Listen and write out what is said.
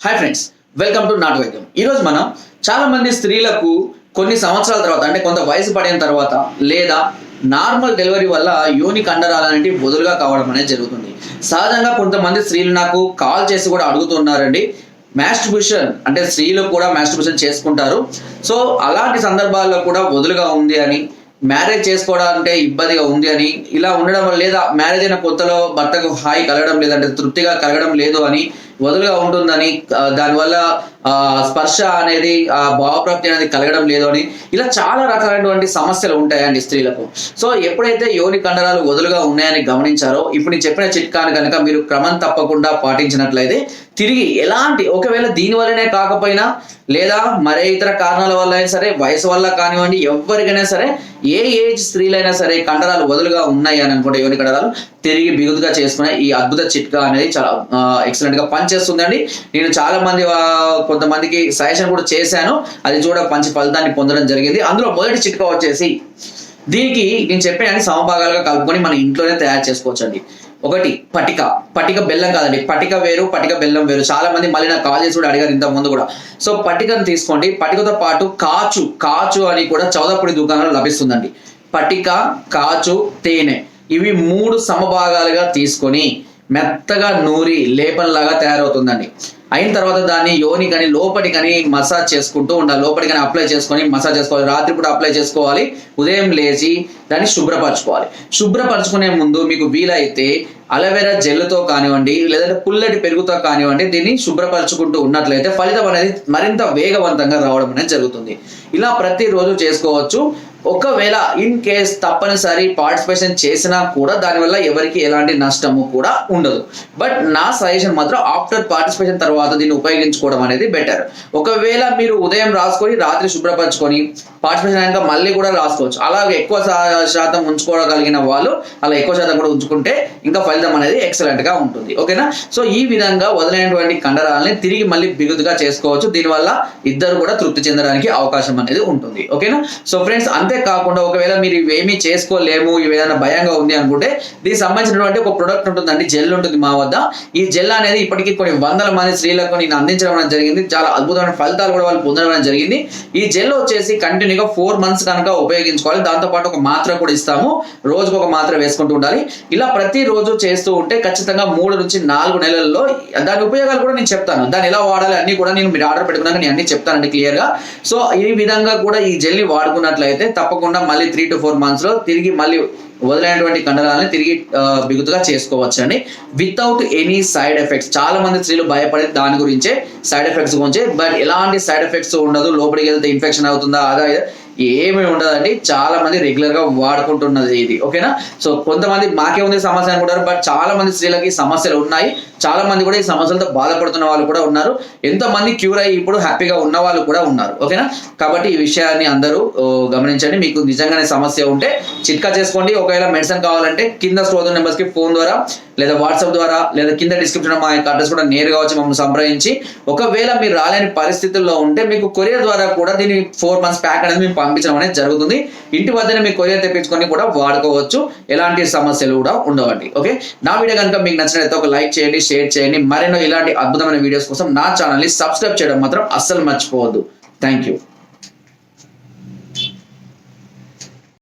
Hi friends welcome to నాటు వైద్యం ఈరోజు మనం చాలా మంది స్త్రీలకు కొన్ని సంవత్సరాల తర్వాత అంటే కొంత వయసు పడిన తర్వాత లేదా నార్మల్ డెలివరీ వల్ల యోని కండరాలు అనేవి వదులుగా కావడం అనేది జరుగుతుంది. సహజంగా కొంతమంది స్త్రీలు నాకు కాల్ చేసి కూడా అడుగుతున్నారండి. మ్యాస్ట్రిబ్యూషన్ అంటే స్త్రీలు కూడా మ్యాస్ట్రిబ్యూషన్ చేసుకుంటారు. సో అలాంటి సందర్భాల్లో కూడా వదులుగా ఉంది అని మ్యారేజ్ చేసుకోవడాలంటే ఇబ్బందిగా ఉంది అని ఇలా ఉండడం వల్ల లేదా మ్యారేజ్ అయిన కొత్తలో భర్తకు హాయి కలగడం లేదంటే తృప్తిగా కలగడం లేదు అని వదులుగా ఉంటుందని దానివల్ల ఆ, స్పర్శ అనేది ఆ భావప్రాప్తి అనేది కలగడం లేదు అని ఇలా చాలా రకాలైనటువంటి సమస్యలు ఉంటాయండి స్త్రీలకు. సో ఎప్పుడైతే యోని కండరాలు వదులుగా ఉన్నాయని గమనించారో ఇప్పుడు నేను చెప్పిన చిట్కాను కనుక మీరు క్రమం తప్పకుండా పాటించినట్లయితే తిరిగి ఎలాంటి ఒకవేళ దీని వల్లనే కాకపోయినా లేదా మరే ఇతర కారణాల వల్ల అయినా సరే వయసు వల్ల కానివ్వండి ఎవరికైనా సరే ఏ ఏజ్ స్త్రీలైనా సరే కండరాలు వదులుగా ఉన్నాయి అని అనుకుంటే యోని కండరాలు తిరిగి బిగుదుగా చేసుకునే ఈ అద్భుత చిట్కా అనేది చాలా ఎక్సలెంట్గా పనిచేస్తుందండి నేను చాలా మంది కొంతమందికి సజెషన్ కూడా చేశాను. అది చూడ మంచి ఫలితాన్ని పొందడం జరిగింది. అందులో మొదటి చిట్కా వచ్చేసి దీనికి నేను చెప్పాను సమభాగాలుగా కలుపుకొని మన ఇంట్లోనే తయారు చేసుకోవచ్చండి. ఒకటి పటిక. పటిక బెల్లం కాదండి. పటిక వేరు పటిక బెల్లం వేరు. చాలా మంది మళ్ళీ నాకు కాల్ చేసి కూడా అడిగారు ఇంత ముందు కూడా. సో పటికను తీసుకోండి. పటికతో పాటు కాచు కాచు అని కూడా చౌదపుడి దుకాణంలో లభిస్తుందండి. పటిక కాచు తేనె. ఇవి మూడు సమభాగాలుగా తీసుకొని మెత్తగా నూరి లేపనలాగా తయారవుతుందండి. అయిన తర్వాత దాన్ని యోని కానీ లోపటి కానీ మసాజ్ చేసుకుంటూ ఉండాలి. లోపటి కానీ అప్లై చేసుకొని మసాజ్ చేసుకోవాలి. రాత్రి కూడా అప్లై చేసుకోవాలి. ఉదయం లేచి దాన్ని శుభ్రపరచుకోవాలి. శుభ్రపరచుకునే ముందు మీకు వీలైతే అలవేరా జెల్లుతో కానివ్వండి లేదంటే పుల్లటి పెరుగుతో కానివ్వండి దీన్ని శుభ్రపరచుకుంటూ ఉన్నట్లయితే ఫలితం అనేది మరింత వేగవంతంగా రావడం అనేది జరుగుతుంది. ఇలా ప్రతిరోజు చేసుకోవచ్చు. ఒకవేళ ఇన్ కేస్ తప్పనిసరి పార్టిసిపేషన్ చేసినా కూడా దానివల్ల ఎవరికి ఎలాంటి నష్టము కూడా ఉండదు. బట్ నా సజెషన్ మాత్రం ఆఫ్టర్ పార్టిసిపేషన్ తర్వాత దీన్ని ఉపయోగించుకోవడం అనేది బెటర్ ఒకవేళ మీరు ఉదయం రాసుకొని రాత్రి శుభ్రపరచుకొని పార్టిసిపేషన్ అయినాక మళ్ళీ కూడా రాసుకోవచ్చు. అలాగే ఎక్కువ శాతం ఉంచుకోగలిగిన వాళ్ళు అలా ఎక్కువ శాతం కూడా ఉంచుకుంటే ఇంకా ఫలితం అనేది ఎక్సలెంట్గా ఉంటుంది. ఓకేనా సో ఈ విధంగా వదిలేనటువంటి కండరాలని తిరిగి మళ్ళీ బిగుతుగా చేసుకోవచ్చు. దీనివల్ల ఇద్దరు కూడా తృప్తి చెందడానికి అవకాశం అనేది ఉంటుంది. ఓకేనా సో ఫ్రెండ్స్ అంతే అంతేకాకుండా ఒకవేళ మీరు ఇవేమీ చేసుకోలేము ఇవి ఏదైనా భయంగా ఉంది అనుకుంటే దీనికి సంబంధించినటువంటి ఒక ప్రొడక్ట్ ఉంటుందండి జెల్ ఉంటుంది మా వద్ద. ఈ జెల్ అనేది ఇప్పటికీ కొన్ని వందల మంది స్త్రీలకు నేను అందించడం జరిగింది. చాలా అద్భుతమైన ఫలితాలు కూడా వాళ్ళు పొందడం జరిగింది. ఈ జెల్ వచ్చేసి కంటిన్యూగా ఫోర్ మంత్స్ కనుక ఉపయోగించుకోవాలి. దాంతో పాటు ఒక మాత్ర కూడా ఇస్తాము. రోజుకు ఒక మాత్ర వేసుకుంటూ ఉండాలి. ఇలా ప్రతి రోజు చేస్తూ ఉంటే ఖచ్చితంగా మూడు నుంచి నాలుగు నెలల్లో దాని ఉపయోగాలు కూడా నేను చెప్తాను. దాన్ని ఎలా వాడాలి అన్ని కూడా నేను మీరు ఆర్డర్ పెట్టుకున్నాక నేను అన్ని చెప్తానండి క్లియర్గా సో ఈ విధంగా కూడా ఈ జెల్ వాడుకున్నట్లయితే తప్పకుండా మళ్ళీ త్రీ టు ఫోర్ మంత్స్లో తిరిగి మళ్ళీ వదిలేనటువంటి కండరాలని తిరిగి బిగుతుగా చేసుకోవచ్చు అండి వితౌట్ ఎనీ సైడ్ ఎఫెక్ట్స్ చాలా మంది స్త్రీలు భయపడే దాని గురించే సైడ్ ఎఫెక్ట్స్ గురించి బట్ ఎలాంటి సైడ్ ఎఫెక్ట్స్ ఉండదు. లోపలికి వెళ్తే ఇన్ఫెక్షన్ అవుతుందా అదా ఏమీ ఉండదండి. చాలా మంది రెగ్యులర్గా వాడుకుంటున్నది ఇది. ఓకేనా? సో కొంతమంది మాకే ఉంది సమస్య అనుకుంటారు బట్ చాలా మంది స్త్రీలకి సమస్యలు ఉన్నాయి. చాలా మంది కూడా ఈ సమస్యలతో బాధపడుతున్న వాళ్ళు కూడా ఉన్నారు. ఎంతో మంది క్యూర్ అయ్యి ఇప్పుడు హ్యాపీగా ఉన్న వాళ్ళు కూడా ఉన్నారు. ఓకేనా? కాబట్టి ఈ విషయాన్ని అందరూ గమనించండి. మీకు నిజంగానే సమస్య ఉంటే చిట్కా చేసుకోండి. ఒకవేళ మెడిసిన్ కావాలంటే కింద స్టోర్ నెంబర్స్కి ఫోన్ ద్వారా లేదా వాట్సాప్ ద్వారా లేదా కింద డిస్క్రిప్షన్ మా యొక్క అడ్రస్ కూడా నేరుగా వచ్చి మమ్మల్ని సంప్రదించి ఒకవేళ మీరు రాలేని పరిస్థితుల్లో ఉంటే మీకు కొరియర్ ద్వారా కూడా దీని ఫోర్ మంత్స్ ప్యాక్ అనేది మేము పంపించడం అనేది జరుగుతుంది. ఇంటి వద్దనే మీ కొరియర్ తెప్పించుకొని కూడా వాడుకోవచ్చు. ఎలాంటి సమస్యలు కూడా ఉండవండి. ఓకే నా వీడియో కనుక మీకు నచ్చినట్లయితే ఒక లైక్ చేయండి షేర్ చేయండి. మరెన్నో ఇలాంటి అద్భుతమైన వీడియోస్ కోసం నా ఛానల్ని సబ్స్క్రైబ్ చేయడం మాత్రం అస్సలు మర్చిపోవద్దు. Thank you